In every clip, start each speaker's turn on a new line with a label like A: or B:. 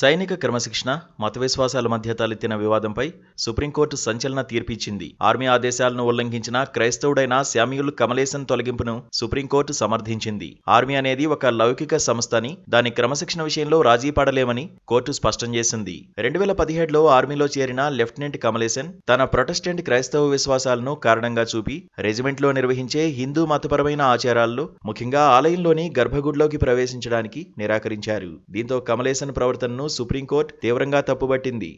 A: సైనిక క్రమశిక్షణ మత విశ్వాసాల మధ్య తలెత్తిన వివాదంపై సుప్రీంకోర్టు సంచలన తీర్పిచ్చింది. ఆర్మీ ఆదేశాలను ఉల్లంఘించిన క్రైస్తవుడైన శామ్యుల్ కమలేసన్ తొలగింపును సుప్రీంకోర్టు సమర్థించింది. ఆర్మీ అనేది ఒక లౌకిక సంస్థ అని దాని క్రమశిక్షణ విషయంలో రాజీ పడలేమని కోర్టు స్పష్టం చేసింది. రెండు వేల పదిహేడులో ఆర్మీలో చేరిన లెఫ్టినెంట్ కమలేసన్ తన ప్రొటెస్టెంట్ క్రైస్తవ విశ్వాసాలను కారణంగా చూపి రెజిమెంట్లో నిర్వహించే హిందూ మతపరమైన ఆచారాల్లో ముఖ్యంగా ఆలయంలోని గర్భగుడిలోకి ప్రవేశించడానికి నిరాకరించారు. దీంతో కమలేసన్ ప్రవర్తనను సుప్రీంకోర్టు తీవ్రంగా తప్పుబట్టింది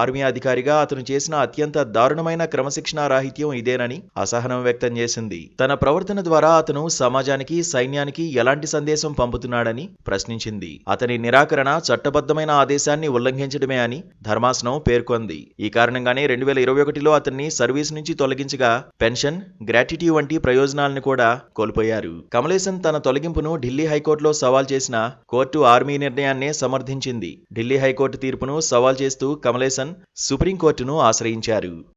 A: ఆర్మీ అధికారిగా అతను చేసిన అత్యంత దారుణమైన క్రమశిక్షణా రాహిత్యం ఇదేనని అసహనం వ్యక్తం చేసింది. తన ప్రవర్తన ద్వారా అతను సమాజానికి సైన్యానికి ఎలాంటి సందేశం పంపుతున్నాడని ప్రశ్నించింది. అతని నిరాకరణ చట్టబద్ధమైన ఆదేశాన్ని ఉల్లంఘించడమే అని ధర్మాసనం పేర్కొంది. ఈ కారణంగానే రెండు వేల ఇరవై ఒకటిలో అతన్ని సర్వీస్ నుంచి తొలగించగా పెన్షన్ గ్రాట్యుటీ వంటి ప్రయోజనాలను కూడా కోల్పోయారు. కమలేశన్ తన తొలగింపును ఢిల్లీ హైకోర్టులో సవాల్ చేసిన కోర్టు ఆర్మీ నిర్ణయాన్నే సమర్థించింది. ఢిల్లీ హైకోర్టు తీర్పును సవాల్ చేస్తూ కమలేశన్ కమలేసన్ సుప్రీంకోర్టును ఆశ్రయించారు.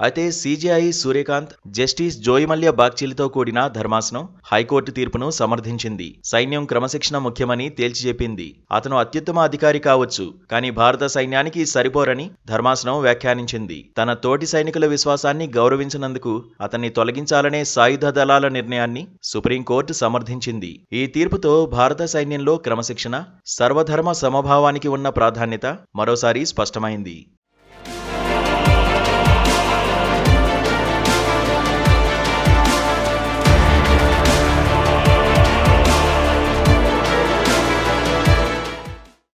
A: అయితే సీజీఐ సూర్యకాంత్ జస్టిస్ జోయిమల్య బాగ్చిలితో కూడిన ధర్మాసనం హైకోర్టు తీర్పును సమర్థించింది. సైన్యం క్రమశిక్షణ ముఖ్యమని తేల్చి చెప్పింది అతను అత్యుత్తమ అధికారి కావచ్చు కానీ భారత సైన్యానికి సరిపోరని ధర్మాసనం వ్యాఖ్యానించింది. తన తోటి సైనికుల విశ్వాసాన్ని గౌరవించినందుకు అతన్ని తొలగించాలనే సాయుధ దళాల నిర్ణయాన్ని సుప్రీంకోర్టు సమర్థించింది. ఈ తీర్పుతో భారత సైన్యంలో క్రమశిక్షణ సర్వధర్మ సమభావానికి ఉన్న ప్రాధాన్యత మరోసారి స్పష్టమైంది.